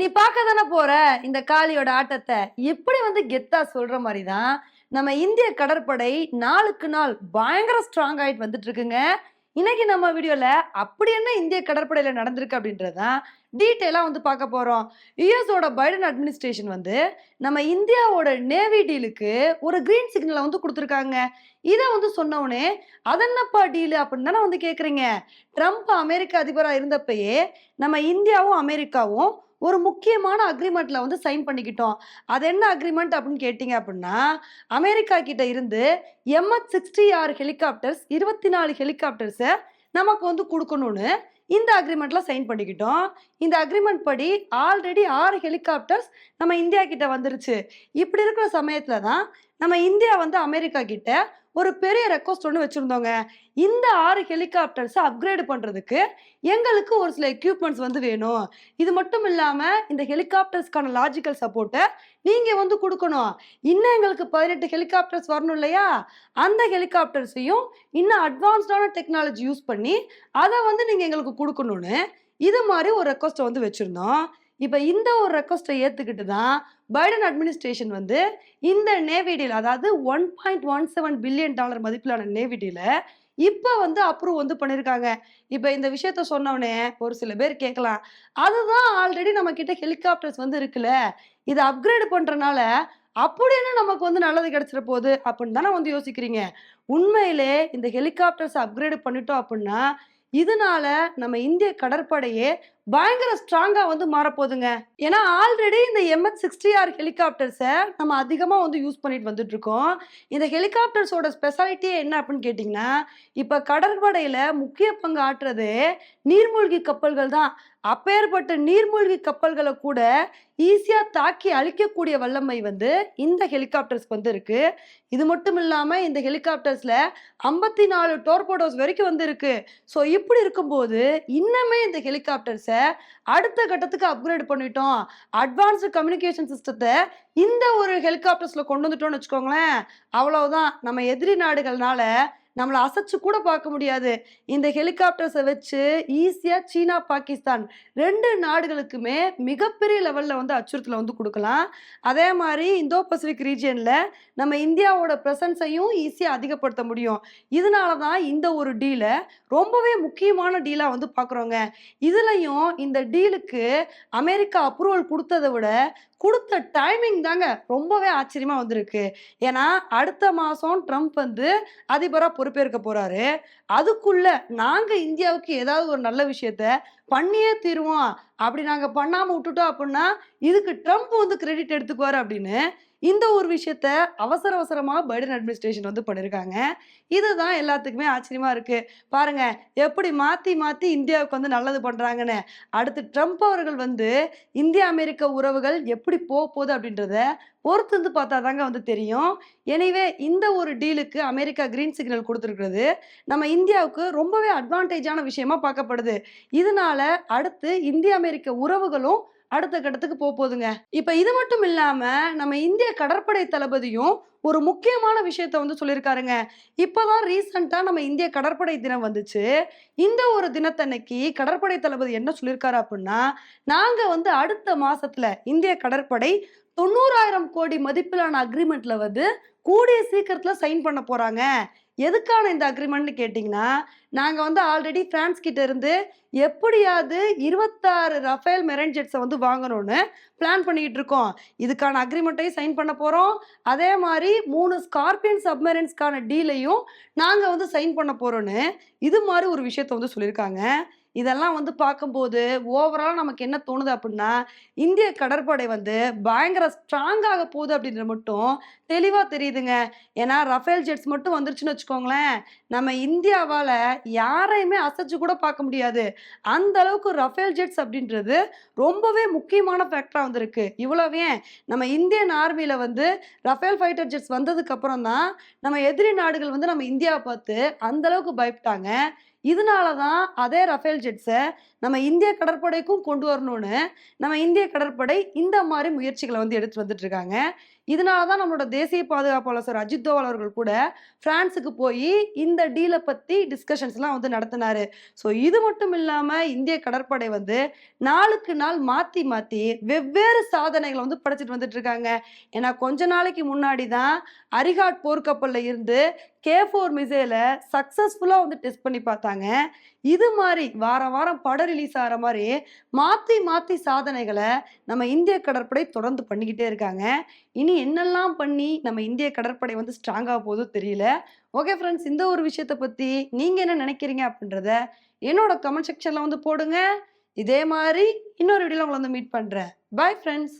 நீ பார்க்க தானே போற? இந்த காளியோட ஆட்டத்தை. எப்படி வந்து கெத்தா சொல்ற மாதிரி தான் நம்ம இந்திய கடற்படை நாளுக்கு நாள் பயங்கர ஸ்ட்ராங் ஆயிட்டு வந்துட்டு இருக்குங்க இன்னைக்கு நம்ம வீடியோல அப்படி என்ன இந்திய கடற்படையில நடந்திருக்கு அப்படின்றதான் டீட்டெயிலாக வந்து பார்க்க போறோம். யூஎஸோட பைடன் அட்மினிஸ்ட்ரேஷன் வந்து நம்ம இந்தியாவோட நேவி டீலுக்கு ஒரு கிரீன் சிக்னலை வந்து கொடுத்துருக்காங்க. இதை வந்து சொன்னவனே அதென்னப்பா டீலு அப்படின்னு தானே வந்து கேட்குறீங்க ட்ரம்ப் அமெரிக்க அதிபராக இருந்தப்பயே நம்ம இந்தியாவும் அமெரிக்காவும் ஒரு முக்கியமான அக்ரிமெண்ட்ல வந்து சைன் பண்ணிக்கிட்டோம். அது என்ன அக்ரிமெண்ட் அப்படின்னு கேட்டிங்க அப்படின்னா அமெரிக்கா கிட்ட இருந்து எம்எச் சிக்ஸ்டி ஆறு ஹெலிகாப்டர்ஸ் இருபத்தி நாலு ஹெலிகாப்டர்ஸை நமக்கு வந்து கொடுக்கணும்னு இந்த அக்ரிமெண்ட்ல சைன் பண்ணிக்கிட்டோம். இந்த அக்ரிமெண்ட் படி ஆல்ரெடி ஆறு ஹெலிகாப்டர்ஸ் நம்ம இந்தியா கிட்ட வந்துருச்சு. இப்படி இருக்கிற சமயத்துல தான் நம்ம இந்தியா வந்து அமெரிக்கா கிட்ட ஒரு பெரிய ரெக்வஸ்ட் ஒன்று வச்சுருந்தோங்க. இந்த ஆறு ஹெலிகாப்டர்ஸை அப்கிரேட் பண்ணுறதுக்கு எங்களுக்கு ஒரு சில எக்யூப்மெண்ட்ஸ் வந்து வேணும். இது மட்டும் இல்லாமல் இந்த ஹெலிகாப்டர்ஸ்க்கான லாஜிக்கல் சப்போர்ட்டை நீங்கள் வந்து கொடுக்கணும். இன்னும் எங்களுக்கு பதினெட்டு ஹெலிகாப்டர்ஸ் வரணும் இல்லையா? அந்த ஹெலிகாப்டர்ஸையும் இன்னும் அட்வான்ஸ்டான டெக்னாலஜி யூஸ் பண்ணி அதை வந்து நீங்கள் எங்களுக்கு கொடுக்கணும்னு இது மாதிரி ஒரு ரெக்வஸ்ட்டை வந்து வச்சுருந்தோம். இப்போ இந்த ஒரு ரெக்வஸ்ட்டை ஏற்றுக்கிட்டு தான் பைடன் அட்மினிஸ்ட்ரேஷன் வந்து இந்த நேவிடியில் அதாவது one point one seven billion dollar மதிப்பிலான நேவிடியில் இப்போ வந்து அப்ரூவ் வந்து பண்ணியிருக்காங்க இப்போ இந்த விஷயத்த சொன்னவனே ஒரு சில பேர் கேட்கலாம். அதுதான் ஆல்ரெடி நம்ம கிட்ட ஹெலிகாப்டர்ஸ் வந்து இருக்குல்ல. இதை அப்கிரேட் பண்ணுறனால அப்படின்னு நமக்கு வந்து நல்லது கிடைச்சிட போகுது அப்படின்னு தானே வந்து யோசிக்கிறீங்க. உண்மையிலே இந்த ஹெலிகாப்டர்ஸ் அப்கிரேட் பண்ணிட்டோம் அப்படின்னா இதனால நம்ம இந்திய கடற்படையே பயங்கர ஸ்ட்ராங்கா வந்து மாறப்போகுதுங்க. ஏன்னா ஆல்ரெடி இந்த எம்எச் சிக்ஸ்டி ஆர் ஹெலிகாப்டர்ஸை நம்ம அதிகமாக வந்து யூஸ் பண்ணிட்டு வந்துட்டு இருக்கோம் இந்த ஹெலிகாப்டர்ஸோட ஸ்பெஷாலிட்டியே என்ன அப்படின்னு கேட்டிங்கன்னா இப்போ கடற்படையில் முக்கிய பங்கு ஆற்றுறது நீர்மூழ்கி கப்பல்கள் தான். அப்பேற்பட்ட நீர்மூழ்கி கப்பல்களை கூட ஈஸியாக தாக்கி அழிக்கக்கூடிய வல்லமை வந்து இந்த ஹெலிகாப்டர்ஸ்க்கு வந்து இருக்கு இது மட்டும் இல்லாமல் இந்த ஹெலிகாப்டர்ஸில் ஐம்பத்தி நாலு டோர்போடோஸ் வரைக்கும் வந்து இருக்கு ஸோ இப்படி இருக்கும்போது இன்னமே இந்த ஹெலிகாப்டர்ஸ் அடுத்த கட்டத்துக்கு அப்கிரேட் பண்ணிட்டோம். அட்வான்ஸ்டு கம்யூனிகேஷன் சிஸ்டத்தை இந்த ஒரு ஹெலிகாப்டர்ஸில் கொண்டு வந்துட்டோம்னு வச்சுக்கோங்களேன் அவ்வளோதான் நம்ம எதிரி நாடுகள்னால நம்மளை அசைச்சு கூட பார்க்க முடியாது. இந்த ஹெலிகாப்டர்ஸை வச்சு ஈஸியாக சீனா பாகிஸ்தான் ரெண்டு நாடுகளுக்குமே மிகப்பெரிய லெவலில் வந்து அச்சுறுத்தலை வந்து கொடுக்கலாம். அதே மாதிரி இந்தோ பசிபிக் ரீஜியனில் நம்ம இந்தியாவோட ப்ரெசன்ஸையும் ஈஸியாக அதிகப்படுத்த முடியும். இதனால தான் இந்த ஒரு டீலை ரொம்பவே முக்கியமான டீலாக வந்து பார்க்குறோங்க. இதுலையும் இந்த டீலுக்கு அமெரிக்கா அப்ரூவல் கொடுத்ததை விட கொடுத்த டைமிங் தாங்க ரொம்பவே ஆச்சரியமாக வந்திருக்கு. ஏன்னா அடுத்த மாதம் ட்ரம்ப் வந்து அதிபராக பொறுப்பேற்க போறாரு. அதுக்குள்ள நாங்க இந்தியாவுக்கு ஏதாவது ஒரு நல்ல விஷயத்த பண்ணியே தீருவோம். அப்படி நாங்க பண்ணாம விட்டுட்டோம் அப்படின்னா இதுக்கு ட்ரம்ப் வந்து கிரெடிட் எடுத்துக்குவார் அப்படின்னு இந்த ஒரு விஷயத்த அவசர அவசரமாக பைடன் அட்மினிஸ்ட்ரேஷன் வந்து பண்ணியிருக்காங்க இதுதான் எல்லாத்துக்குமே ஆச்சரியமாக இருக்குது பாருங்க எப்படி மாற்றி மாற்றி இந்தியாவுக்கு வந்து நல்லது பண்ணுறாங்கன்னு அடுத்து ட்ரம்ப் அவர்கள் வந்து இந்திய அமெரிக்க உறவுகள் எப்படி போக போகுது அப்படின்றத பொறுத்து வந்து பார்த்தா தாங்க வந்து தெரியும். எனிவே இந்த ஒரு டீலுக்கு அமெரிக்கா கிரீன் சிக்னல் கொடுத்துருக்கிறது நம்ம இந்தியாவுக்கு ரொம்பவே அட்வான்டேஜான விஷயமா பார்க்கப்படுது. இதனால அடுத்து இந்திய அமெரிக்க உறவுகளும் அடுத்த கட்டத்துக்கு போக போகுதுங்க இப்போ இது மட்டும் இல்லாம நம்ம இந்திய கடற்படை தளபதியும் ஒரு முக்கியமான விஷயத்த வந்து சொல்லியிருக்காருங்க இப்போதான் ரீசெண்டாக நம்ம இந்திய கடற்படை தினம் வந்துச்சு. இந்த ஒரு தினத்தன்னைக்கு கடற்படை தளபதி என்ன சொல்லியிருக்காரு அப்படின்னா நாங்கள் வந்து அடுத்த மாசத்துல இந்திய கடற்படை தொண்ணூறாயிரம் கோடி மதிப்பிலான அக்ரிமெண்ட்ல வந்து கூடிய சீக்கிரத்துல சைன் பண்ண போறாங்க. எதுக்கான இந்த அக்ரிமெண்ட்னு கேட்டிங்கன்னா நாங்கள் வந்து ஆல்ரெடி ஃப்ரான்ஸ் கிட்ட இருந்து எப்படியாவது இருபத்தாறு ரஃபேல் மெரன் ஜெட்ஸை வந்து வாங்கணும்னு பிளான் பண்ணிக்கிட்டு இருக்கோம். இதுக்கான அக்ரிமெண்ட்டையும் சைன் பண்ண போகிறோம் அதே மாதிரி மூணு ஸ்கார்பியன் சப்மரன்ஸ்க்கான டீலையும் நாங்கள் வந்து சைன் பண்ண போகிறோன்னு இது மாதிரி ஒரு விஷயத்த வந்து சொல்லியிருக்காங்க. இதெல்லாம் வந்து பார்க்கும்போது ஓவரால் நமக்கு என்ன தோணுது அப்படின்னா இந்திய கடற்படை வந்து பயங்கர ஸ்ட்ராங்காக போகுது அப்படின்றது மட்டும் தெளிவாக தெரியுதுங்க. ஏன்னா ரஃபேல் ஜெட்ஸ் மட்டும் வந்துருச்சுன்னு வச்சுக்கோங்களேன். நம்ம இந்தியாவால் யாரையுமே அசைச்சு கூட பார்க்க முடியாது. அந்த அளவுக்கு ரஃபேல் ஜெட்ஸ் அப்படின்றது ரொம்பவே முக்கியமான ஃபேக்டராக வந்திருக்கு. இவ்வளவே நம்ம இந்தியன் ஆர்மியில் வந்து ரஃபேல் ஃபைட்டர் ஜெட்ஸ் வந்ததுக்கப்புறம் தான் நம்ம எதிரி நாடுகள் வந்து நம்ம இந்தியாவை பார்த்து அந்த அளவுக்கு பயப்பட்டாங்க. இதனால தான் அதே ரஃபேல் ஜெட்ஸை நம்ம இந்திய கடற்படைக்கும் கொண்டு வரணும்னு நம்ம இந்திய கடற்படை இந்த மாதிரி முயற்சிகளை வந்து எடுத்து வந்துட்டு இருக்காங்க. இதனால தான் நம்மளோட தேசிய பாதுகாப்பு ஆலோசகர் அஜித் தோவல் அவர்கள் கூட பிரான்ஸுக்கு போய் இந்த டீலை பற்றி டிஸ்கஷன்ஸ்லாம் வந்து நடத்தினாரு. ஸோ இது மட்டும் இல்லாமல் இந்திய கடற்படை வந்து நாளுக்கு நாள் மாற்றி மாற்றி வெவ்வேறு சாதனைகளை வந்து படைச்சிட்டு வந்துட்டு இருக்காங்க. ஏன்னா கொஞ்ச நாளைக்கு முன்னாடி தான் அரிகாட் போர்க்கப்பலில் இருந்து கே ஃபோர் மிசைலை சக்ஸஸ்ஃபுல்லாக வந்து டெஸ்ட் பண்ணி பார்த்தாங்க. இது மாதிரி வாரம் வாரம் படம் ரிலீஸ் ஆகிற மாதிரி மாற்றி மாற்றி சாதனைகளை நம்ம இந்திய கடற்படை தொடர்ந்து பண்ணிக்கிட்டே இருக்காங்க. இனி என்னெல்லாம் பண்ணி நம்ம இந்திய கடற்படை வந்து ஸ்ட்ராங்காக போதோ தெரியல. ஓகே ஃப்ரெண்ட்ஸ் இந்த ஒரு விஷயத்தை பற்றி நீங்கள் என்ன நினைக்கிறீங்க அப்படின்றத என்னோட கமெண்ட் செக்ஷனில் வந்து போடுங்க. இதே மாதிரி இன்னொரு வீடியோவில் உங்களை வந்து மீட் பண்ணுறேன் பாய் ஃப்ரெண்ட்ஸ்